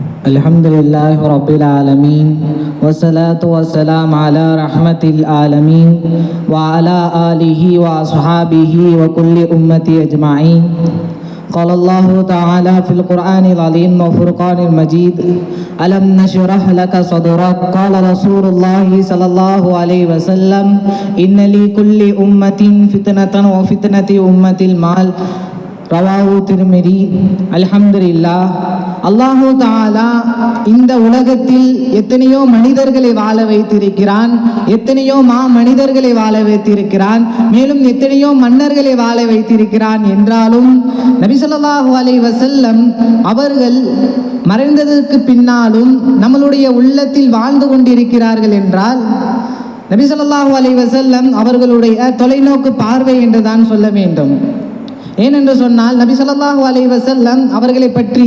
الحمد لله رب العالمين والصلاة والسلام على رحمة العالمين وعلى آله وأصحابه وكل أمة أجمعين قال الله تعالى في القرآن العظيم وفرقان المجيد ألم نشرح لك صدرك قال رسول الله صلى الله عليه وسلم إن لكل أمة فتنة وفتنة أمة المال ரவாவு திருமிதி அல்ஹம்துலில்லா. அல்லாஹு தாலா இந்த உலகத்தில் எத்தனையோ மனிதர்களை வாழ வைத்திருக்கிறான் எத்தனையோ மா மனிதர்களை வாழ வைத்திருக்கிறான் மேலும் எத்தனையோ மன்னர்களை வாழ வைத்திருக்கிறான் என்றாலும் நபிசல்லாஹு அலை வசல்லம் அவர்கள் மறைந்ததற்கு பின்னாலும் நம்மளுடைய உள்ளத்தில் வாழ்ந்து கொண்டிருக்கிறார்கள் என்றால் நபிசல்லாஹு அலை வசல்லம் அவர்களுடைய தொலைநோக்கு பார்வை என்றுதான் சொல்ல வேண்டும். ஏனென்று சொன்னால் நபி சொல்லாஹு அலைஹி வசல்லம் அவர்களை பற்றி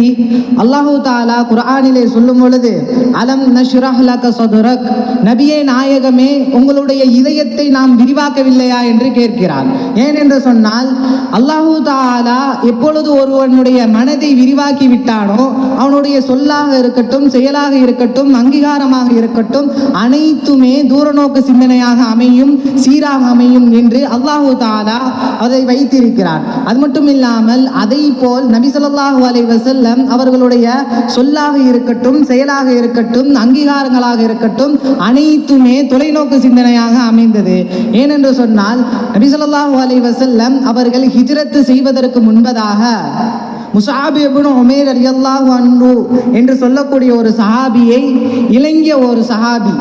அல்லாஹு தாலா குரானிலே சொல்லும் பொழுது அலம் நஷ்ரஹ் லக சதுரக் நபியே நாயகமே உங்களுடைய இதயத்தை நாம் விரிவாக்கவில்லையா? என்று கேட்கிறார். ஏனென்று சொன்னால் அல்லாஹு தாலா எப்பொழுது ஒருவனுடைய மனதை விரிவாக்கி விட்டானோ அவனுடைய சொல்லாக இருக்கட்டும் செயலாக இருக்கட்டும் அங்கீகாரமாக இருக்கட்டும் அனைத்துமே தூரநோக்கு சிந்தனையாக அமையும் சீராக அமையும் என்று அல்லாஹு தாலா அதை வைத்திருக்கிறார். அது மட்டும் இல்லாமல் அதை போல் நபிசல்லாஹு அலை வசல்லம் அவர்களுடைய சொல்லாக இருக்கட்டும் செயலாக இருக்கட்டும் அங்கீகாரங்களாக இருக்கட்டும் அனைத்துமே தொலைநோக்கு சிந்தனையாக அமைந்தது. ஏனென்று சொன்னால் நபிசல்லாஹு அலை வசல்லம் அவர்கள் ஹிஜ்ரத் செய்வதற்கு முன்பதாக முசாபி இப்னு உமேர் ரலியல்லாஹு அன்ஹு என்று சொல்லக்கூடிய ஒரு சஹாபியை இளைஞ ஒரு சஹாபி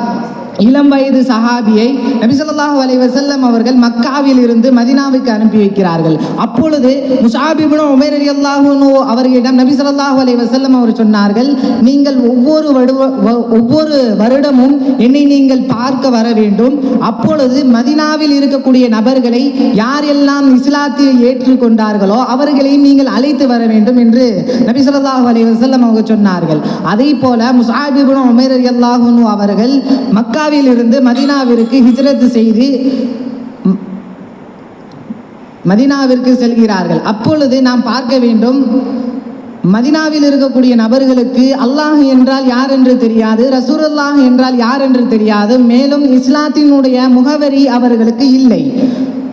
இளம் வயது சஹாபியை நபிசல்லாஹு அலைவசல்லம் அவர்கள் மக்காவில் இருந்து மதீனாவுக்கு அனுப்பி வைக்கிறார்கள். அப்பொழுது முஸாப் உமேர் அலி ரலியல்லாஹு அவர்களிடம் நபிசல்லாஹு அலைவசல்லம் அவர் சொன்னார்கள் நீங்கள் ஒவ்வொரு ஒவ்வொரு வருடமும் என்னை நீங்கள் பார்க்க வர வேண்டும். அப்பொழுது மதீனாவில் இருக்கக்கூடிய நபர்களை யார் எல்லாம் இஸ்லாத்தில் ஏற்றுக்கொண்டார்களோ அவர்களை நீங்கள் அழைத்து வர வேண்டும் என்று நபிசல்லாஹு அலைவசல்லம் அலைஹி அவங்க சொன்னார்கள். அதே போல முஸாப் உமேர் அலி ரலியல்லாஹு அவர்கள் மக்கா இருந்து மதீனாவிற்கு ஹிஜ்ரத் செய்து மதினாவிற்கு மதீனாவிற்கு செல்கிறார்கள். அப்பொழுது நாம் பார்க்க வேண்டும் மதினாவில் இருக்கக்கூடிய நபர்களுக்கு அல்லாஹ் என்றால் யார் என்று தெரியாது ரசூலுல்லாஹ் என்றால் யார் என்று தெரியாது மேலும் இஸ்லாத்தினுடைய முகவரி அவர்களுக்கு இல்லை.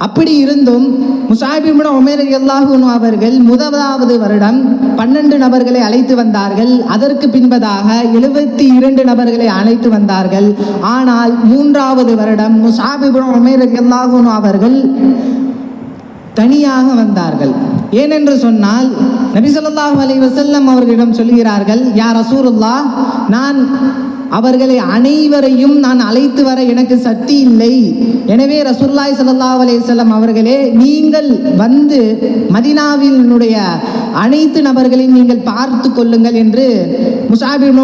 அப்படி இருந்தும் முசாஹிபின் உமேர் அல்லாஹூன் அவர்கள் முதலாவது வருடம் பன்னெண்டு நபர்களை அழைத்து வந்தார்கள். அதற்கு பின்பதாக எழுபத்தி இரண்டு நபர்களை அழைத்து வந்தார்கள். ஆனால் மூன்றாவது வருடம் முசாஹிபின் உமேர் அல்லாஹூன் அவர்கள் தனியாக வந்தார்கள். ஏனென்று சொன்னால் நபி ஸல்லல்லாஹு அலைஹி அவர்களிடம் சொல்கிறார்கள் யார் அசூருல்லா நான் அவர்களை அனைவரையும் நான் அழைத்து வர எனக்கு சக்தி இல்லை. எனவே ரசூல்லாய் சல்லா அலைஹி செல்லம் அவர்களே நீங்கள் வந்து மதீனாவினுடைய அனைத்து நபர்களையும் நீங்கள் பார்த்து கொள்ளுங்கள் என்று முசாபின்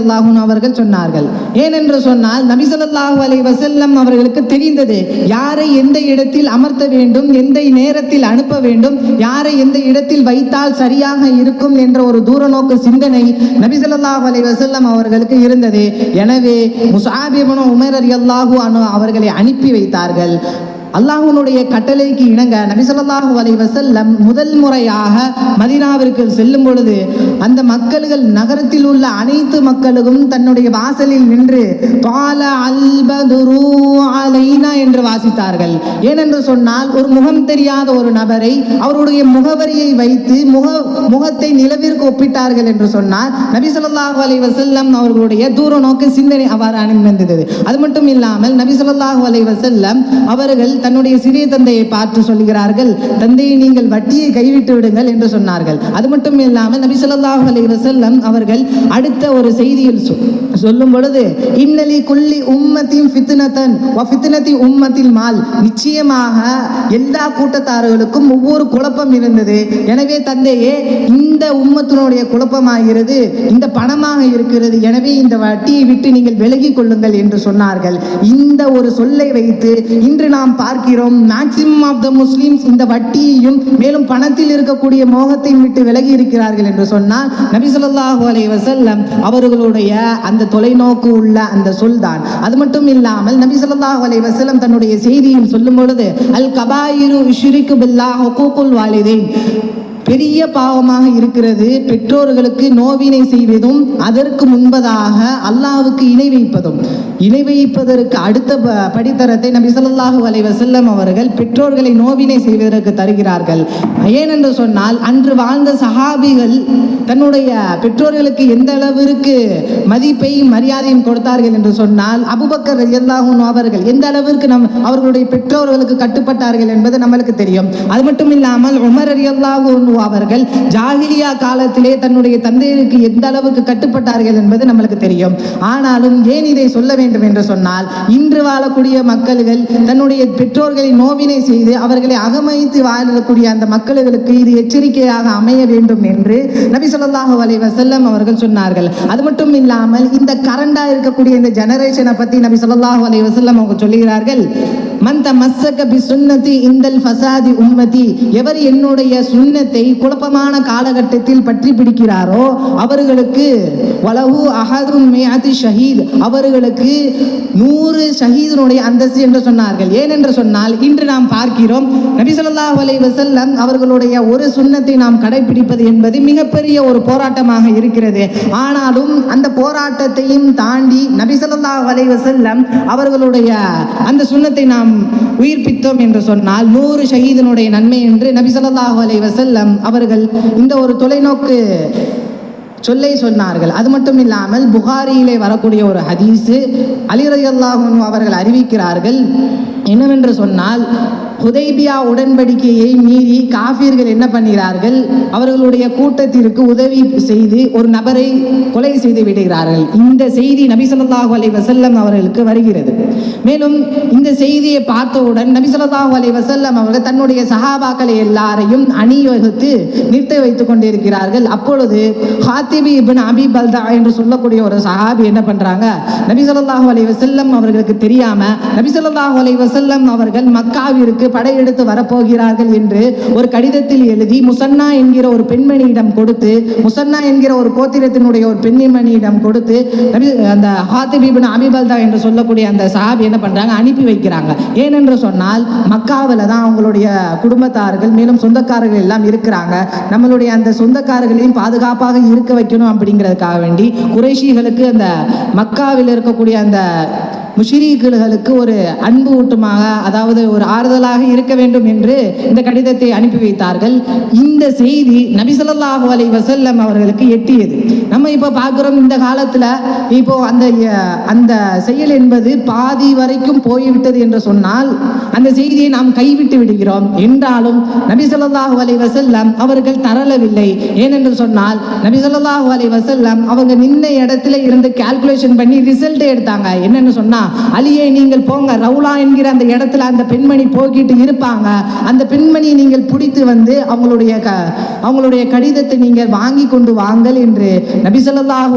அல்லாஹூன் அவர்கள் சொன்னார்கள். ஏனென்று சொன்னால் நபி சொல்லாஹு அலைஹி வசல்லம் அவர்களுக்கு தெரிந்தது யாரை எந்த இடத்தில் அமர்த்த வேண்டும் எந்த நேரத்தில் அனுப்ப வேண்டும் யாரை எந்த இடத்தில் வைத்தால் சரியாக இருக்கும் என்ற ஒரு தூரநோக்கு சிந்தனை நபி சொல்லாஹு அலைஹி வசல்லம் அவர்களுக்கு இருந்தது. எனவே முசாபிபனும் உமர் ரலியல்லாஹு அன்ஹு அவர்களை அனுப்பி வைத்தார்கள். அல்லாஹனுடைய கட்டளைக்கு இணங்க நபிசல்லாஹு ஸல்லல்லாஹு அலைஹி முதல் முறையாக மதினாவிற்கு செல்லும் பொழுது அந்த மக்கள்கள் நகரத்தில் உள்ள அனைத்து மக்களுக்கும் தன்னுடைய வாசலில் நின்று பால அல்பதுரு அலைனா என்று வாசித்தார்கள். ஏனென்று சொன்னால் ஒரு முகம் தெரியாத ஒரு நபரை அவருடைய முகவரியை வைத்து முக முகத்தை நிலவிற்கு ஒப்பிட்டார்கள் என்று சொன்னால் நபி ஸல்லல்லாஹு அலைஹி அவர்களுடைய தூர நோக்கு சிந்தனை அவ்வாறு அணிந்தது அது மட்டும் இல்லாமல் நபி ஸல்லல்லாஹு அலைஹி அவர்கள் தன்னுடைய சிறிய தந்தையை பார்த்து சொல்கிறார்கள் தந்தையை நீங்கள் வட்டியை கைவிட்டு விடுங்கள் என்று சொன்னார்கள். அது மட்டும் இல்லாமல் நபி சொல்லாஹ் அலைஹி வஸல்லம் அவர்கள் அடுத்த ஒரு செய்தியில் சொல்லும் பொழுது இன்னலி குல்லி உம்மத்தின் ஃபித்னத்தன் ஃபித்னத்தி உம்மத்தில் மால். நிச்சயமாக எல்லா கூட்டத்தார்களுக்கும் ஒவ்வொரு குழப்பம் இருந்தது. எனவே தந்தையே இந்த உம்மத்தினுடைய குழப்பமாகிறது இந்த பணமாக இருக்கிறது எனவே இந்த வட்டியை விட்டு நீங்கள் விலகி கொள்ளுங்கள் என்று சொன்னார்கள். இந்த ஒரு சொல்லை வைத்து இன்று நாம் பார்க்க பார்க்கிறோம். மேக்சிமம் ஆஃப் த முஸ்லிம்ஸ் இந்த வட்டியையும் மேலும் பணத்தில் இருக்கக்கூடிய மோகத்தையும் விட்டு விலகி இருக்கிறார்கள் என்று சொன்னால் நபி ஸல்லல்லாஹு அலைஹி வசல்லம் அவர்களுடைய அந்த தொலைநோக்கு உள்ள அந்த சொல் தான் அது மட்டும் இல்லாமல் நபி ஸல்லல்லாஹு அலைஹி வசல்லம் தன்னுடைய செய்தியில் சொல்லும் பொழுது அல் கபாயிரு ஷிரிக்கு பில்லா ஹுகூகுல் வாலிதைன். பெரிய பாவமாக இருக்கிறது. பெற்றோர்களுக்கு நோவினை செய்வதும் அதற்கு முன்பதாக அல்லாவுக்கு இணை வைப்பதும். இணை வைப்பதற்கு அடுத்த ப- படித்தரத்தை நபி சொல்லாஹு வலைவ செல்லம் அவர்கள் பெற்றோர்களை நோவினை செய்வதற்கு தருகிறார்கள். ஏனென்று சொன்னால் அன்று வாழ்ந்த சஹாபிகள் தன்னுடைய பெற்றோர்களுக்கு எந்த அளவிற்கு மதிப்பையும் மரியாதையும் கொடுத்தார்கள் என்று சொன்னால் அபுபக்கர் எல்லாகும் அவர்கள் எந்த அளவிற்கு நம் அவர்களுடைய பெற்றோர்களுக்கு கட்டுப்பட்டார்கள் என்பது நம்மளுக்கு தெரியும். அது மட்டும் இல்லாமல் உமர் ரலியல்லாஹு அவர்கள் ஜாகிலியா காலத்திலே தன்னுடைய தந்தையருக்கு எந்த அளவுக்கு கட்டுப்பட்டார்கள் என்பது நம்மளுக்கு தெரியும். ஆனாலும் ஏன் இதை சொல்ல வேண்டும் என்று சொன்னால் இன்று வாழக்கூடிய மக்கள்கள் தன்னுடைய பெற்றோர்களை நோவினை செய்து அவர்களை அகமதித்து வாழக்கூடிய அந்த மக்களுக்கு இது எச்சரிக்கையாக அமைய வேண்டும் என்று நபி ஸல்லல்லாஹு அலைஹி வஸல்லம் அவர்கள் சொன்னார்கள். அது மட்டும் இல்லாமல் இந்த கரண்டா இருக்கக்கூடிய இந்த ஜெனரேஷனை பத்தி நபி ஸல்லல்லாஹு அலைஹி வஸல்லம் அவங்க சொல்லுகிறார்கள். மந்த மஸ்ஸக பி சுன்னதி இந்தல் ஃபசாதி உம்மதி. எவர் என்னுடைய சுன்னத்தை குழப்பமான காலகட்டத்தில் பற்றி பிடிக்கிறாரோ அவர்களுக்கு வலகு அஹதும் மேயாதி ஷஹீத் அவர்களுக்கு நூறு ஷஹீதனுடைய அந்தஸ்து என்று சொன்னார்கள். ஏனென்று சொன்னால் இன்று நாம் பார்க்கிறோம் நபி அலை வசல்லம் அவர்களுடைய ஒரு சுண்ணத்தை நாம் கடைபிடிப்பது என்பது மிகப்பெரிய ஒரு போராட்டமாக இருக்கிறது. ஆனாலும் அந்த போராட்டத்தையும் தாண்டி நபி அலை வசல்லம் அவர்களுடைய அந்த சுண்ணத்தை நாம் உயிர்ப்பித்தோம் என்று சொன்னால் நூறு ஷஹீதனுடைய நன்மை என்று நபி அலை வசல்லம் அவர்கள் இந்த ஒரு தொலைநோக்கு சொல்லை சொன்னார்கள். அது மட்டும் இல்லாமல் புகாரியிலே வரக்கூடிய ஒரு ஹதீஸு அலி அவர்கள் அறிவிக்கிறார்கள். என்னவென்று சொன்னால் ஹுதைபியா உடன்படிக்கையை மீறி காஃபிர்கள் என்ன பண்ணுகிறார்கள்? அவர்களுடைய கூட்டத்திற்கு உதவி செய்து ஒரு நபரை கொலை செய்து விடுகிறார்கள். இந்த செய்தி நபி ஸல்லல்லாஹு அலைஹி வசல்லம் அவர்களுக்கு வருகிறது. மேலும் இந்த செய்தியை பார்த்தவுடன் நபி ஸல்லல்லாஹு அலைஹி வசல்லம் அவர்கள் தன்னுடைய சஹாபாக்களை எல்லாரையும் அணிவகுத்து நிறுத்த வைத்துக் கொண்டிருக்கிறார்கள். அப்பொழுது ஹாத்திபி இபின் அபி பல்தா என்று சொல்லக்கூடிய ஒரு சஹாபி என்ன பண்றாங்க? நபி ஸல்லல்லாஹு அலைஹி வசல்லம் அவர்களுக்கு தெரியாம நபி ஸல்லல்லாஹு அலைஹி வசல்லம் அவர்கள் மக்காவிற்கு படையெடுத்து வரப்போகிறார்கள் என்று ஒரு கடிதத்தில் எழுதி முசன்னா என்கிற ஒரு பெண்மணியிடம் கொடுத்து முசன்னா என்கிற ஒரு கோத்திரத்தினுடைய ஒரு பெண்மணியிடம் கொடுத்து அந்த ஹாத்திப் அமிபல்தா என்று சொல்லக்கூடிய அந்த சஹாபி என்ன பண்றாங்க? அனுப்பி வைக்கிறாங்க. ஏனென்று சொன்னால் மக்காவில் தான் அவங்களுடைய குடும்பத்தார்கள் மேலும் சொந்தக்காரர்கள் எல்லாம் இருக்கிறாங்க. நம்மளுடைய அந்த சொந்தக்காரர்களையும் பாதுகாப்பாக இருக்க வைக்கணும் அப்படிங்கிறதுக்காக வேண்டி குறைஷிகளுக்கு அந்த மக்காவில் இருக்கக்கூடிய அந்த முஷிரீக்குகளுக்கு ஒரு அன்பு ஊட்டமாக அதாவது ஒரு ஆறுதலாக இருக்க வேண்டும் என்று இந்த கடிதத்தை அனுப்பி வைத்தார்கள். இந்த செய்தி நபிசல்லாஹு அலை வசல்லம் அவர்களுக்கு எட்டியது. நம்ம இப்போ பார்க்குறோம் இந்த காலத்தில் இப்போ அந்த அந்த செயல் என்பது பாதி வரைக்கும் போய்விட்டது என்று சொன்னால் அந்த செய்தியை நாம் கைவிட்டு விடுகிறோம். என்றாலும் நபி ஸல்லல்லாஹு வசல்லம் அவர்கள் தரளவில்லை. ஏனென்று சொன்னால் நபி ஸல்லல்லாஹு வசல்லம் அவங்க நின்ன இடத்துல இருந்து கால்குலேஷன் பண்ணி ரிசல்ட்டை எடுத்தாங்க. என்னென்னு சொன்னால் அலியே நீங்கள் போங்க. ரவுலா என்கிற அந்த இடத்துல அந்த பெண்மணி போக்கிட்டு இருப்பாங்க. அந்த பெண்மணியை நீங்கள் பிடித்து வந்து அவங்களுடைய க அவங்களுடைய கடிதத்தை நீங்கள் வாங்கி கொண்டு வாங்கள் என்று நபி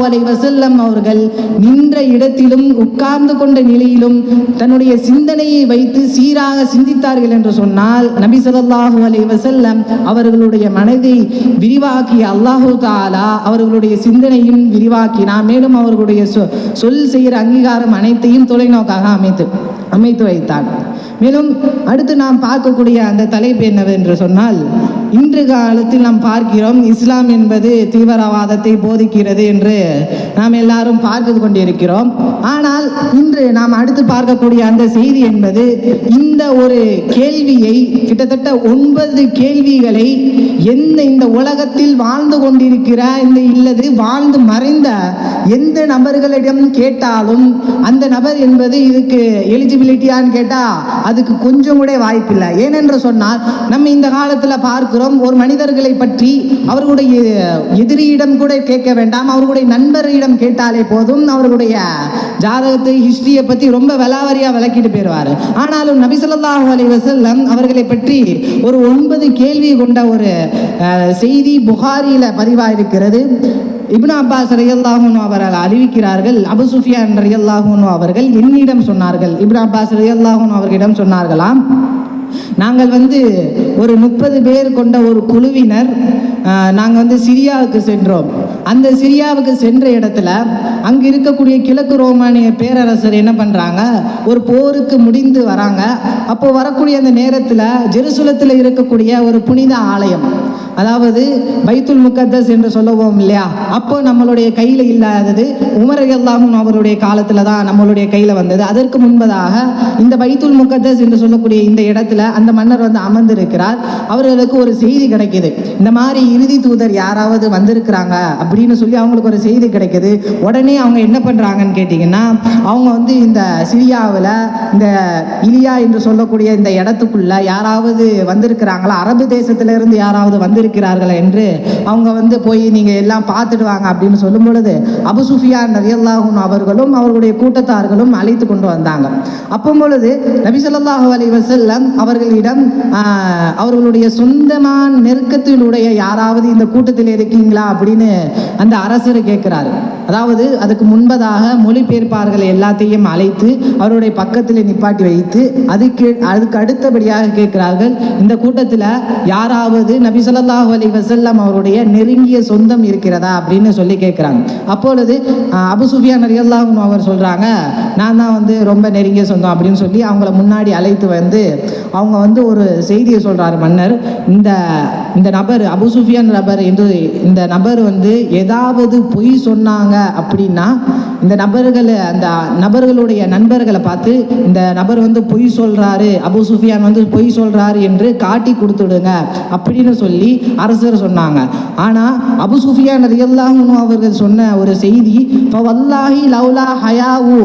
அலை வசல்லம் அவர்கள் நின்ற இடத்திலும் உட்கார்ந்து கொண்ட நிலையிலும் தன்னுடைய சிந்தனையை வைத்து சீராக சிந்தித்தார்கள் என்று சொன்னால் நபி அலை வசல்லம் அவர்களுடைய மனதை விரிவாக்கிய அல்லாஹு தாலா அவர்களுடைய சிந்தனையும் விரிவாக்கினார் மேலும் அவர்களுடைய சொ- சொல் செய்கிற அங்கீகாரம் அனைத்தையும் தொலைநோக்காக அமைத்து அமைத்து வைத்தான் மேலும் அடுத்து நாம் பார்க்கக்கூடிய அந்த தலைப்பு என்னவென்று சொன்னால் இன்று காலத்தில் நாம் பார்க்கிறோம் இஸ்லாம் என்பது தீவிரவாதத்தை போதிக்கிறது என்று நாம் எல்லாரும் பார்த்து கொண்டிருக்கிறோம். ஆனால் இன்று நாம் அடுத்து பார்க்கக்கூடிய அந்த செய்தி என்பது இந்த ஒரு கேள்வியை கிட்டத்தட்ட ஒன்பது கேள்விகளை எந்த இந்த உலகத்தில் வாழ்ந்து கொண்டிருக்கிற இந்த இல்லது வாழ்ந்து மறைந்த எந்த நபர்களிடம் கேட்டாலும் அந்த நபர் என்பது இதுக்கு எலிஜிபிலிட்டியான்னு கேட்டால் அதுக்கு கொஞ்சம் கூட வாய்ப்பில்லை. ஏனென்று சொன்னால் நம்ம இந்த காலத்தில் பார்க்கிறோம் ஒரு மனிதர்களை பற்றி அவர்களுடைய எதிரியிடம் கூட கேட்க வேண்டாம். அவர்களுடைய நண்பரிடம் கேட்டாலே போதும். அவர்களுடைய ஜாதகத்தை ஹிஸ்டரியை பற்றி ரொம்ப விலாவரியாக விளக்கிட்டு போயிடுவார் ஆனாலும் நபிசல்லாஹு அலி வசல்லம் அவர்களை பற்றி ஒரு ஒன்பது கேள்வி கொண்ட ஒரு செய்தி புகாரியில் பதிவாக இருக்கிறது இப்னு அப்பாஸ் ரலியல்லாஹு அவர்கள் அறிவிக்கிறார்கள். அபு சுஃபியான் ரலியல்லாஹு அவர்கள் என்னிடம் சொன்னார்கள். இப்னு அப்பாஸ் ரலியல்லாஹு அவர்களிடம் சொன்னார்களாம். நாங்கள் வந்து ஒரு முப்பது பேர் கொண்ட ஒரு குழுவினர் நாங்கள் வந்து சிரியாவுக்கு சென்றோம். அந்த சிரியாவுக்கு சென்ற இடத்துல அங்கே இருக்கக்கூடிய கிழக்கு ரோமானிய பேரரசர் என்ன பண்ணுறாங்க ஒரு போருக்கு முடிந்து வராங்க. அப்போ வரக்கூடிய அந்த நேரத்தில் ஜெருசலத்தில் இருக்கக்கூடிய ஒரு புனித ஆலயம் அதாவது பைத்துல் முக்கத்தஸ் என்று சொல்லுவோம் இல்லையா? அப்போ நம்மளுடைய கையில் இல்லாதது உமர் அல்லாஹும் அவருடைய காலத்தில் தான் நம்மளுடைய கையில் வந்தது. அதற்கு முன்பதாக இந்த பைத்துல் முக்கத்தஸ் என்று சொல்லக்கூடிய இந்த இடத்துல அந்த மன்னர் வந்து அமர்ந்திருக்கிறார். அவர்களுக்கு ஒரு செய்தி கிடைக்கிது. இந்த மாதிரி இறுதி தூதர் யாராவது வந்திருக்கிறாங்க அப்படின்னு சொல்லி அவங்களுக்கு ஒரு செய்தி கிடைக்குது. உடனே அவங்க என்ன பண்ணுறாங்கன்னு கேட்டிங்கன்னா அவங்க வந்து இந்த சிரியாவில் இந்த இலியா என்று சொல்லக்கூடிய இந்த இடத்துக்குள்ளே யாராவது வந்திருக்கிறாங்களா? அரபு தேசத்துல இருந்து யாராவது இருக்கிறார்கள் என்று அவங்க வந்து போய் நீங்கள் எல்லாம் பார்த்துட்டு வாங்க அப்படின்னு சொல்லும் பொழுது அபு நரியல்லாஹூன் அவர்களும் அவர்களுடைய கூட்டத்தார்களும் அழைத்து கொண்டு வந்தாங்க. அப்போ பொழுது நபிசல்லாஹு அலி வசல்லம் அவர்களிடம் அவர்களுடைய சொந்தமான நெருக்கத்திலுடைய யாராவது இந்த கூட்டத்தில் இருக்கீங்களா? அப்படின்னு அந்த அரசர் கேட்கிறாரு. அதாவது அதுக்கு முன்பதாக மொழிபெயர்ப்பார்கள் எல்லாத்தையும் அழைத்து அவருடைய பக்கத்தில் நிப்பாட்டி வைத்து அதுக்கு அதுக்கு அடுத்தபடியாக கேட்கிறார்கள் இந்த கூட்டத்தில் யாராவது நபி ஸல்லல்லாஹு அலி வசல்லம் அவருடைய நெருங்கிய சொந்தம் இருக்கிறதா அப்படின்னு சொல்லி கேட்குறாங்க அப்பொழுது அபு சுஃபியான் ரலியல்லாஹு அவர் சொல்கிறாங்க நான் தான் வந்து ரொம்ப நெருங்கிய சொந்தம் அப்படின்னு சொல்லி அவங்கள முன்னாடி அழைத்து வந்து அவங்க வந்து ஒரு செய்தியை சொல்கிறார் மன்னர். இந்த இந்த நபர் அபு சுஃபியான் நபர் என்று இந்த நபர் வந்து ஏதாவது பொய் சொன்னாங்க அப்படின்னா இந்த நபர்கள் அந்த நபர்களுடைய நண்பர்களை பார்த்து இந்த நபர் வந்து பொய் சொல்கிறாரு அபு சுஃபியான் வந்து பொய் சொல்கிறாரு என்று காட்டி கொடுத்துடுங்க அப்படின்னு சொல்லி அரசர் சொன்னாங்க. ஆனால் அபு சுஃபியான் ரலியல்லாஹு அவர்கள் சொன்ன ஒரு செய்தி இப்போ வல்லாஹி லவ்லா ஹயாவு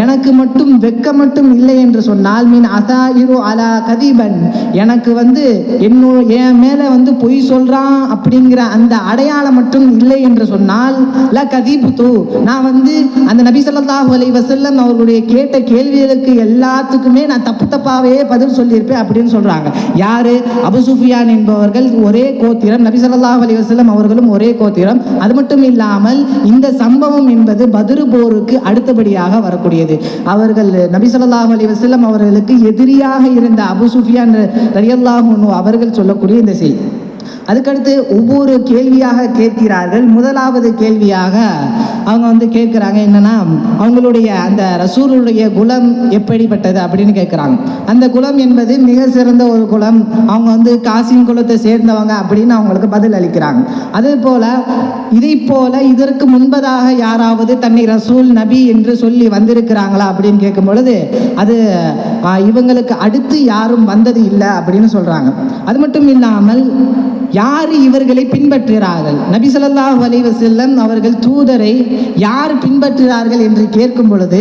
எனக்கு மட்டும் வெக்க மட்டும் இல்லை என்று சொன்னால் மீன் அசாயிரு அலா கதிபன் எனக்கு வந்து என்னோ என் மேலே வந்து பொய் சொல்கிறான் அப்படிங்கிற அந்த அடையாளம் மட்டும் இல்லை என்று சொன்னால் ல கதிபுத்து நான் வந்து அந்த நபி சொல்லாஹு அலைஹி வசல்லம் அவர்களுடைய கேட்ட கேள்விகளுக்கு எல்லாத்துக்குமே நான் தப்பு தப்பாகவே பதில் சொல்லியிருப்பேன் அப்படின்னு சொல்கிறாங்க யாரு? அபு சுஃபியான் என்பவர்கள் ஒரே கோத்திரம். நபி ஸல்லல்லாஹு அலைஹி வஸல்லம் அவர்களும் ஒரே கோத்திரம். அது மட்டும் இல்லாமல் இந்த சம்பவம் என்பது பதிரு போருக்கு அடுத்தபடியாக வரக்கூடியது. அவர்கள் நபி ஸல்லல்லாஹு அலைஹி வஸல்லம் அவர்களுக்கு எதிரியாக இருந்த அபு சுஃபியான் ரலியல்லாஹு அவர்கள் சொல்லக்கூடிய இந்த செய்தி அதுக்கடுத்து ஒவ்வொரு கேள்வியாக கேட்கிறார்கள். முதலாவது கேள்வியாக அவங்க வந்து கேட்குறாங்க என்னன்னா அவங்களுடைய அந்த ரசூலுடைய குலம் எப்படிப்பட்டது அப்படின்னு கேட்குறாங்க. அந்த குலம் என்பது மிக சிறந்த ஒரு குலம். அவங்க வந்து காசின் குலத்தை சேர்ந்தவங்க அப்படின்னு அவங்களுக்கு பதில் அளிக்கிறாங்க. அதே போல இதை போல இதற்கு முன்பதாக யாராவது தன்னை ரசூல் நபி என்று சொல்லி வந்திருக்கிறாங்களா அப்படின்னு கேட்கும் பொழுது அது இவங்களுக்கு அடுத்து யாரும் வந்தது இல்லை அப்படின்னு சொல்கிறாங்க அது மட்டும் இல்லாமல் யார் இவர்களை பின்பற்றுகிறார்கள்? நபி ஸல்லல்லாஹு அலைவசல்லம் அவர்கள் தூதரை யார் பின்பற்றுகிறார்கள் என்று கேட்கும் பொழுது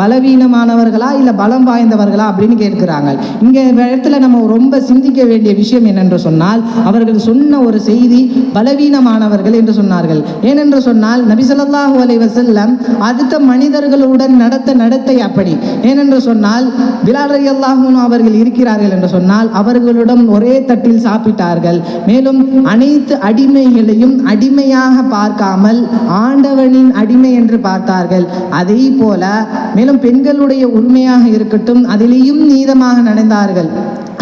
பலவீனமானவர்களா இல்லை பலம் வாய்ந்தவர்களா அப்படின்னு கேட்கிறாங்க. இங்கே இடத்துல நம்ம ரொம்ப சிந்திக்க வேண்டிய விஷயம் என்னென்று சொன்னால் அவர்கள் சொன்ன ஒரு செய்தி பலவீனமானவர்கள் என்று சொன்னார்கள். ஏனென்று சொன்னால் நபி சொல்லாஹு அலைவசல்லம் அடுத்த மனிதர்களுடன் நடத்த நடத்தை அப்படி. ஏனென்று சொன்னால் பிலால் அவர்கள் இருக்கிறார்கள் என்று சொன்னால் அவர்களுடன் ஒரே தட்டில் சாப்பிட்டார்கள். மேலும் அனைத்து அடிமைகளையும் அடிமையாக பார்க்காமல் ஆண்டவனின் அடிமை என்று பார்த்தார்கள். அதே போல மேலும் பெண்களுடைய உரிமையாக இருக்கட்டும் அதிலேயும் நீதமாக நடந்தார்கள்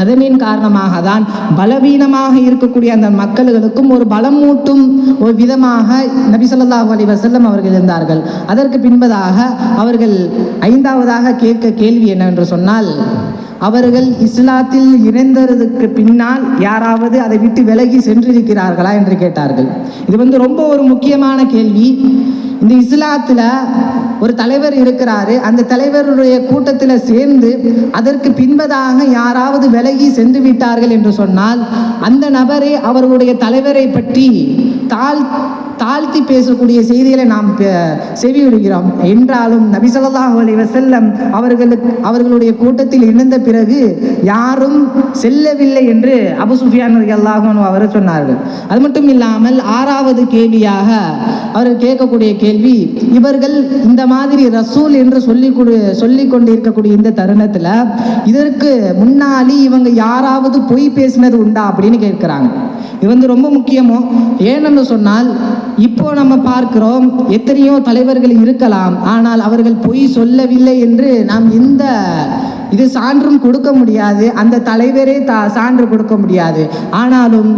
அதனின் காரணமாக தான் பலவீனமாக இருக்கக்கூடிய அந்த மக்களுக்கும் ஒரு பலமூட்டும் ஒரு விதமாக நபி அலி வசல்லம் அவர்கள் இருந்தார்கள். அதற்கு பின்பதாக அவர்கள் ஐந்தாவதாக கேட்க கேள்வி என்னவென்று சொன்னால் அவர்கள் இஸ்லாத்தில் இணைந்ததுக்கு பின்னால் யாராவது அதை விட்டு விலகி சென்றிருக்கிறார்களா என்று கேட்டார்கள். இது வந்து ரொம்ப ஒரு முக்கியமான கேள்வி. இந்த இஸ்லாத்துல ஒரு தலைவர் இருக்கிறாரு. அந்த தலைவருடைய கூட்டத்தில் சேர்ந்து அதற்கு பின்பதாக யாராவது விலகி சென்று விட்டார்கள் என்று சொன்னால் அந்த நபரே அவர்களுடைய தலைவரை பற்றி தாழ் தாழ்த்தி பேசக்கூடிய செய்திகளை நாம் பே- என்றாலும் நபிசல்லாஹ் அலி வசல்லம் அவர்களுக்கு அவர்களுடைய கூட்டத்தில் இணைந்த பிறகு யாரும் செல்லவில்லை என்று அபு சுஃபியான் ரலியல்லாஹு அவர் சொன்னார்கள். அது மட்டும் இல்லாமல் ஆறாவது கேள்வியாக அவர் கேட்கக்கூடிய கேள்வி இவர்கள் இந்த மாதிரி ரசூல் என்று சொல்லி சொல்லி கொண்டிருக்கக்கூடிய இந்த தருணத்தில் இதற்கு முன்னாடி இவங்க யாராவது பொய் பேசினது உண்டா அப்படின்னு கேட்குறாங்க. இது வந்து ரொம்ப முக்கியமோ? ஏனென்று சொன்னால் இப்போ நம்ம பார்க்கிறோம் எத்தனையோ தலைவர்கள் இருக்கலாம் ஆனால் அவர்கள் பொய் சொல்லவில்லை என்று நாம் எந்த இது சான்றும் கொடுக்க முடியாது. அந்த தலைவரே தா சான்று கொடுக்க முடியாது. ஆனாலும்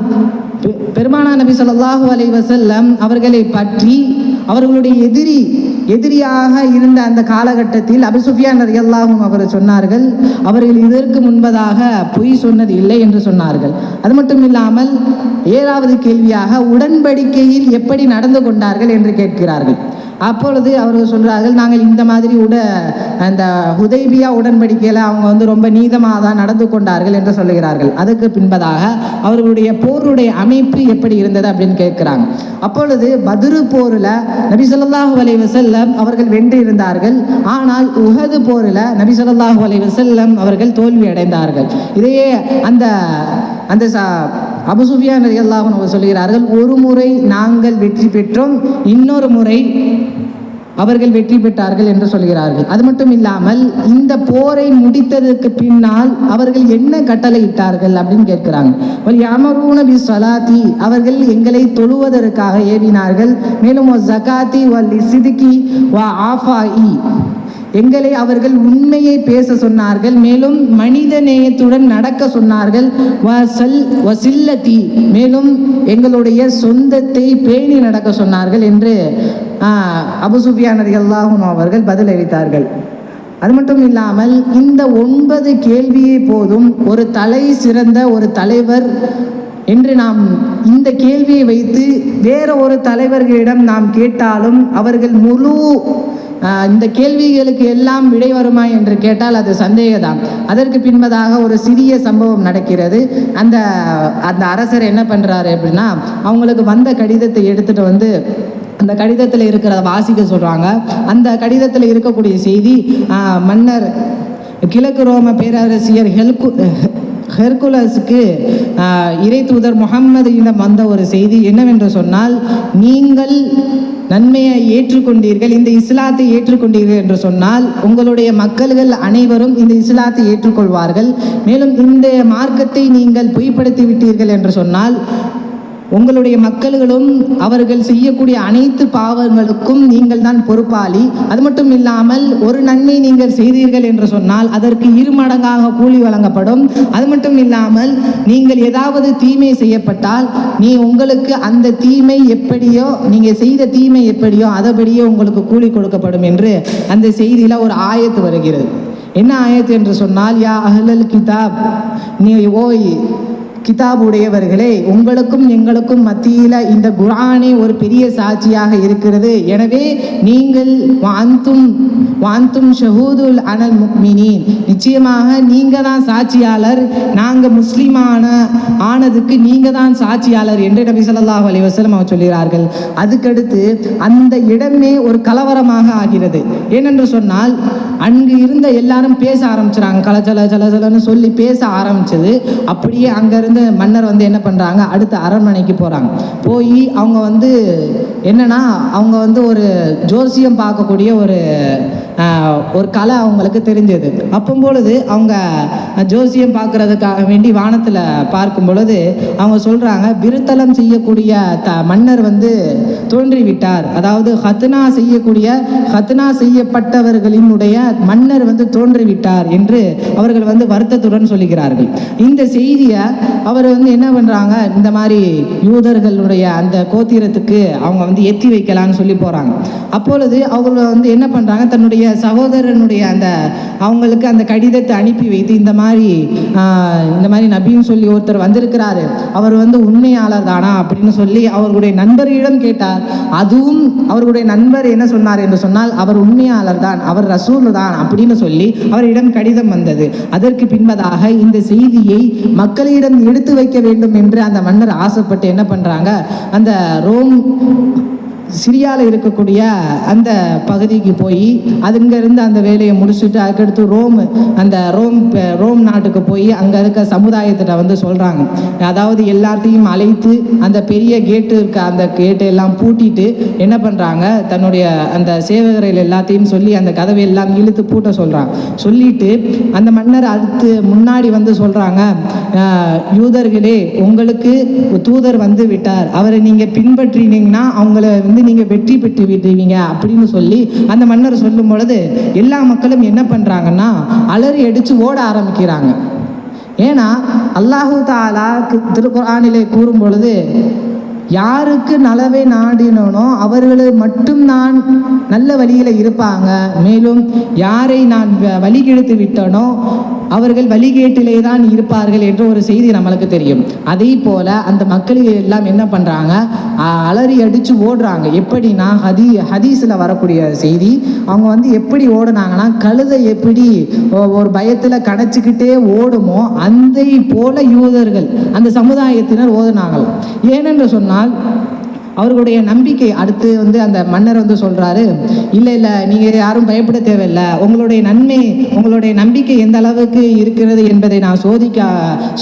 பெருமானா நபி சொல்லாஹு அலை வசல்லம் அவர்களை பற்றி அவர்களுடைய எதிரி எதிரியாக இருந்த அந்த காலகட்டத்தில் அபிசுஃபியான் சுஃபியான் அவர் சொன்னார்கள் அவர்கள் இதற்கு முன்பதாக பொய் சொன்னது இல்லை என்று சொன்னார்கள். அது மட்டும் இல்லாமல் ஏழாவது கேள்வியாக உடன்படிக்கையில் எப்படி நடந்து கொண்டார்கள் என்று கேட்கிறார்கள். அப்பொழுது அவர்கள் சொல்கிறார்கள் நாங்கள் இந்த மாதிரி உட அந்த ஹுதைபியா உடன்படிக்கையில் அவங்க வந்து ரொம்ப நீதமாக தான் நடந்து கொண்டார்கள் என்று சொல்லுகிறார்கள். அதுக்கு பின்பதாக அவர்களுடைய போருடைய அமைப்பு எப்படி இருந்தது அப்படின்னு கேட்குறாங்க. அப்பொழுது பத்ரு போரில் நபி சொல்லாஹு அலைஹி வசல்லம் அவர்கள் வென்று இருந்தார்கள் ஆனால் உஹது போரில் நபி சொல்லாஹு அலைஹி வஸல்லம் அவர்கள் தோல்வி அடைந்தார்கள். இதையே அந்த அந்த சா அபு சுஃபியான் சொல்கிறார்கள் ஒரு முறை நாங்கள் வெற்றி பெற்றோம் இன்னொரு முறை அவர்கள் வெற்றி பெற்றார்கள் என்று சொல்கிறார்கள். அது மட்டும் இல்லாமல் இந்த போரை முடித்ததற்கு பின்னால் அவர்கள் என்ன கட்டளை இட்டார்கள் அப்படின்னு கேட்கிறாங்க. வல் பி அவர்கள் எங்களை தொழுவதற்காக ஏவினார்கள். மேலும் ஜகாத்தி வல் சிதுக்கி வ ஆஃபாஇ எங்களை அவர்கள் உண்மையை பேச சொன்னார்கள் மேலும் மனித நேயத்துடன் நடக்க சொன்னார்கள். வசல் வசில்லதி மேலும் எங்களுடைய சொந்தத்தை பேணி நடக்க சொன்னார்கள் என்று ஆஹ், அபு அவர்கள் பதிலளித்தார்கள். அது மட்டும் இல்லாமல் இந்த ஒன்பது கேள்வியே போதும் ஒரு தலை சிறந்த ஒரு தலைவர் என்று நாம் இந்த கேள்வியை வைத்து வேற ஒரு தலைவர்களிடம் நாம் கேட்டாலும் அவர்கள் முழு இந்த கேள்விகளுக்கு எல்லாம் விடை வருமா என்று கேட்டால் அது சந்தேகதான் அதற்கு பின்பதாக ஒரு சிறிய சம்பவம் நடக்கிறது. அந்த அந்த அரசர் என்ன பண்ணுறாரு அப்படின்னா அவங்களுக்கு வந்த கடிதத்தை எடுத்துகிட்டு வந்து அந்த கடிதத்தில் இருக்கிறத வாசிக்க சொல்கிறாங்க அந்த கடிதத்தில் இருக்கக்கூடிய செய்தி மன்னர் கிழக்கு ரோம பேரரசியர் ஹெல்கு ஹெர்குலஸுக்கு இறை தூதர் முகம்மதியிடம் வந்த ஒரு செய்தி என்னவென்று சொன்னால் நீங்கள் நன்மையை ஏற்றுக்கொண்டீர்கள் இந்த இஸ்லாத்தை ஏற்றுக்கொண்டீர்கள் என்று சொன்னால் உங்களுடைய மக்கள்கள் அனைவரும் இந்த இஸ்லாத்தை ஏற்றுக்கொள்வார்கள். மேலும் இந்த மார்க்கத்தை நீங்கள் பொய்ப்படுத்தி விட்டீர்கள் என்று சொன்னால் உங்களுடைய மக்கள்களும் அவர்கள் செய்யக்கூடிய அனைத்து பாவங்களுக்கும் நீங்கள் தான் பொறுப்பாளி. அது மட்டும் இல்லாமல் ஒரு நன்மை நீங்கள் செய்தீர்கள் என்று சொன்னால் அதற்கு இரு மடங்காக கூலி வழங்கப்படும். அது மட்டும் இல்லாமல் நீங்கள் ஏதாவது தீமை செய்யப்பட்டால் நீ உங்களுக்கு அந்த தீமை எப்படியோ நீங்கள் செய்த தீமை எப்படியோ அதபடியே உங்களுக்கு கூலி கொடுக்கப்படும் என்று அந்த செய்தியில் ஒரு ஆயத்து வருகிறது. என்ன ஆயத்து என்று சொன்னால் யா அஹ்லல் கிதாப். நீ ஓய் கிதாப் உடையவர்களே உங்களுக்கும் எங்களுக்கும் மத்தியில் இந்த குரானே ஒரு பெரிய சாட்சியாக இருக்கிறது. எனவே நீங்கள் வாந்தும் வாந்தும் ஷஹூதுல் அனல் முக்மினின். நிச்சயமாக நீங்கள் தான் சாட்சியாளர் நாங்கள் முஸ்லீமான ஆனதுக்கு நீங்கள் தான் சாட்சியாளர் என்று நபி சொல்லாஹ் அலைஹி அவர் சொல்கிறார்கள். அதுக்கடுத்து அந்த இடமே ஒரு கலவரமாக ஆகிறது. ஏனென்று சொன்னால் அங்கு இருந்த எல்லாரும் பேச ஆரம்பிச்சுறாங்க. கலச்சல சலசலன்னு சொல்லி பேச ஆரம்பிச்சது. அப்படியே அங்கேருந்து மன்னர் வந்து என்ன பண்ணுறாங்க அடுத்த அரண்மனைக்கு போகிறாங்க போய் அவங்க வந்து என்னென்னா அவங்க வந்து ஒரு ஜோசியம் பார்க்கக்கூடிய ஒரு ஒரு கலை அவங்களுக்கு தெரிஞ்சது. அப்பம் பொழுது அவங்க ஜோசியம் பார்க்கறதுக்காக வேண்டி வானத்தில் பார்க்கும் பொழுது அவங்க சொல்கிறாங்க விருத்தலம் செய்யக்கூடிய த மன்னர் வந்து தோன்றிவிட்டார். அதாவது ஹத்னா செய்யக்கூடிய ஹத்னா செய்யப்பட்டவர்களினுடைய மன்னர் வந்து தோன்றிவிட்டார் என்று அவர்கள் வந்து வருத்தத்துடன் சொல்லுகிறார்கள். இந்த செய்தியை அவர் வந்து என்ன பண்ணுறாங்க இந்த மாதிரி யூதர்களுடைய அந்த கோத்திரத்துக்கு அவங்க வந்து எத்தி வைக்கலாம்னு சொல்லி போகிறாங்க அப்பொழுது அவங்க வந்து என்ன பண்ணுறாங்க தன்னுடைய சகோதரனுடைய அந்த அவங்களுக்கு அந்த கடிதத்தை அனுப்பி வைத்து இந்த மாதிரி ஆஹ், இந்த மாதிரி நபின்னு சொல்லி ஒருத்தர் வந்திருக்கிறாரு. அவர் வந்து உண்மையாளர் தானா அப்படின்னு சொல்லி அவர்களுடைய நண்பரிடம் கேட்டார். அதுவும் அவர்களுடைய நண்பர் என்ன சொன்னார் என்று சொன்னால் அவர் உண்மையாளர் தான் அவர் ரசூல் தான் அப்படின்னு சொல்லி அவரிடம் கடிதம் வந்தது. அதற்கு பின்பதாக இந்த செய்தியை மக்களிடம் எடுத்து வைக்க வேண்டும் என்று அந்த மன்னர் ஆசைப்பட்டு என்ன பண்றாங்க? அந்த ரோம் சிரியாவில் இருக்கக்கூடிய அந்த பகுதிக்கு போய் அதுங்கேருந்து அந்த வேலையை முடிச்சுட்டு அதுக்கடுத்து ரோம் அந்த ரோம் ரோம் நாட்டுக்கு போய் அங்கே இருக்க சமுதாயத்திட்ட வந்து சொல்கிறாங்க அதாவது எல்லாத்தையும் அழைத்து அந்த பெரிய கேட்டு இருக்க அந்த கேட்டை எல்லாம் பூட்டிட்டு என்ன பண்ணுறாங்க தன்னுடைய அந்த சேவகர்கள் எல்லாத்தையும் சொல்லி அந்த கதவை எல்லாம் இழுத்து பூட்ட சொல்கிறாங்க சொல்லிட்டு அந்த மன்னர் அடுத்து முன்னாடி வந்து சொல்கிறாங்க யூதர்களே உங்களுக்கு தூதர் வந்து விட்டார். அவரை நீங்கள் பின்பற்றினீங்கன்னா அவங்கள வந்து நீங்கள் வெற்றி பெற்று விடுவீங்க அப்படின்னு சொல்லி அந்த மன்னர் சொல்லும் பொழுது எல்லா மக்களும் என்ன பண்ணுறாங்கன்னா அலறி அடித்து ஓட ஆரம்பிக்கிறாங்க. ஏன்னா அல்லாஹு தாலா திருக்குறானிலே கூறும் பொழுது யாருக்கு நலவை நாடினோனோ அவர்கள் மட்டும்தான் நல்ல வழியில் இருப்பாங்க. மேலும் யாரை நான் வ- வழிகெடுத்து விட்டனோ அவர்கள் வழிகேட்டிலே தான் இருப்பார்கள் என்ற ஒரு செய்தி நம்மளுக்கு தெரியும். அதே போல அந்த மக்கள் எல்லாம் என்ன பண்ணுறாங்க அ- அலறி அடித்து ஓடுறாங்க. எப்படின்னா ஹதி ஹதீஸில் வரக்கூடிய செய்தி அவங்க வந்து எப்படி ஓடுனாங்கன்னா கழுதை எப்படி ஒரு பயத்தில் கடைச்சிக்கிட்டே ஓடுமோ அந்த போல யூதர்கள் அந்த சமுதாயத்தினர் ஓதுனாங்களாம் ஏனென்று சொன்னால் mal அவர்களுடைய நம்பிக்கை அடுத்து வந்து அந்த மன்னர் வந்து சொல்கிறாரு இல்லை இல்லை நீங்கள் யாரும் பயப்பட தேவையில்லை. உங்களுடைய நன்மை உங்களுடைய நம்பிக்கை எந்த அளவுக்கு இருக்கிறது என்பதை நான் சோதிக்க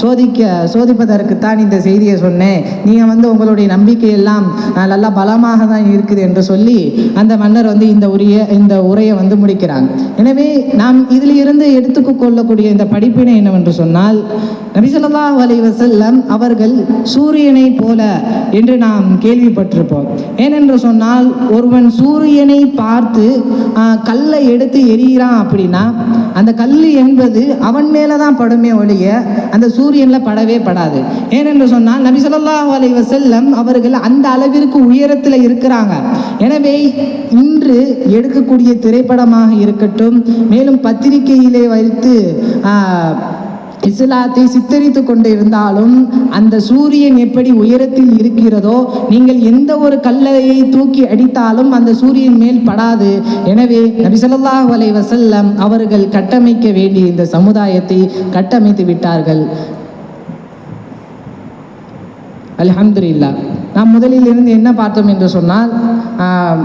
சோதிக்க சோதிப்பதற்குத்தான் இந்த செய்தியை சொன்னேன். நீங்கள் வந்து உங்களுடைய நம்பிக்கை எல்லாம் நல்லா பலமாக தான் இருக்குது என்று சொல்லி அந்த மன்னர் வந்து இந்த உரிய இந்த உரையை வந்து முடிக்கிறாங்க. எனவே நாம் இதில் இருந்து எடுத்துக் கொள்ளக்கூடிய இந்த படிப்பினை என்னவென்று சொன்னால் நபிசல்லா ஸல்லல்லாஹு அலைஹி அவர்கள் சூரியனை போல என்று நாம் கேள்விப்பட்டிருப்போம் ஏனென்று சொன்னால் ஒருவன் சூரியனை பார்த்து கல்லை எடுத்து எரிகிறான் அப்படின்னா அந்த கல் என்பது அவன் மேலே தான் படுமே ஒழிய அந்த சூரியனில் படவே படாது. ஏனென்று சொன்னால் நபி சொல்லாஹ் அலைஹி வஸல்லம் அவர்கள் அந்த அளவிற்கு உயரத்தில் இருக்கிறாங்க. எனவே இன்று எடுக்கக்கூடிய திரைப்படமாக இருக்கட்டும் மேலும் பத்திரிகையிலே வைத்து இஸ்லாத்தை சித்தரித்து கொண்டு இருந்தாலும் அந்த சூரியன் எப்படி உயரத்தில் இருக்கிறதோ நீங்கள் எந்த ஒரு கல்லையை தூக்கி அடித்தாலும் அந்த சூரியன் மேல் படாது. எனவே நபி ஸல்லல்லாஹு வசல்லம் அவர்கள் கட்டமைக்க வேண்டிய இந்த சமுதாயத்தை கட்டமைத்து விட்டார்கள். அல்ஹம்துலில்லா நாம் முதலில் இருந்து என்ன பார்த்தோம் என்று சொன்னால் ஆஹ்,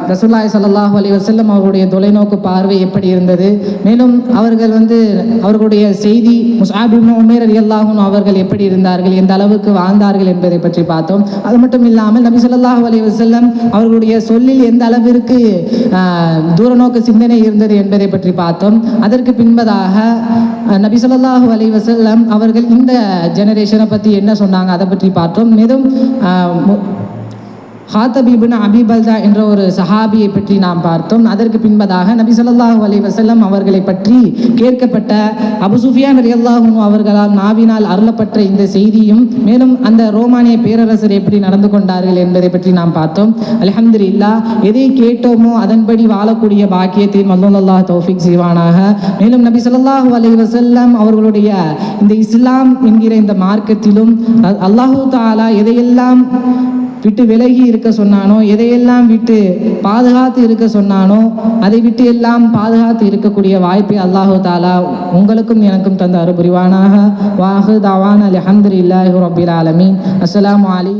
சல்லாஹூ அலி வசல்லம் அவர்களுடைய தொலைநோக்கு பார்வை எப்படி இருந்தது? மேலும் அவர்கள் வந்து அவர்களுடைய செய்தி முஸ்ஆப் இப்னு அல்லாஹும் அவர்கள் எப்படி இருந்தார்கள் எந்த அளவுக்கு வாழ்ந்தார்கள் என்பதை பற்றி பார்த்தோம். அது மட்டும் இல்லாமல் நபி சொல்லாஹூ அலி வசல்லம் அவர்களுடைய சொல்லில் எந்த அளவிற்கு தூரநோக்கு சிந்தனை இருந்தது என்பதை பற்றி பார்த்தோம். அதற்கு பின்பதாக நபி சொல்லாஹூ அலி வசல்லம் அவர்கள் இந்த ஜெனரேஷனை பற்றி என்ன சொன்னாங்க அதை பற்றி பார்த்தோம். மேலும் ஹாத்தப் இப்னு அபிபல்தா என்ற ஒரு சஹாபியை பற்றி நாம் பார்த்தோம். அதற்கு பின்பதாக நபி சொல்லாஹு அலி வசல்லம் அவர்களை பற்றி கேட்கப்பட்ட அபு சுஃபியான் ரியல்லாஹும் அவர்களால் நாவினால் அருளப்பட்ட இந்த செய்தியும் மேலும் அந்த ரோமானிய பேரரசர் எப்படி நடந்து கொண்டார்கள் என்பதை பற்றி நாம் பார்த்தோம். அல்ஹம்துலில்லாஹ் எதை கேட்டோமோ அதன்படி வாழக்கூடிய பாக்கியத்தை மல்லல்லாஹ் தௌஃபிக் செய்வானாக. மேலும் நபி சொல்லாஹு அலி வசல்லம் அவர்களுடைய இந்த இஸ்லாம் என்கிற இந்த மார்க்கத்திலும் அல்லாஹூ அல்லாஹு தாலா எதையெல்லாம் விட்டு விலகி இருக்க சொன்னானோ எதையெல்லாம் விட்டு பாதுகாத்து இருக்க சொன்னானோ அதை விட்டு எல்லாம் பாதுகாத்து இருக்கக்கூடிய வாய்ப்பை அல்லாஹு தாலா உங்களுக்கும் எனக்கும் தந்த அருபுரிவானாக வாஹு தவான் அலி அஹமதுல்லாஹி ரபில் ஆலமீன். அஸ்லாம் அலி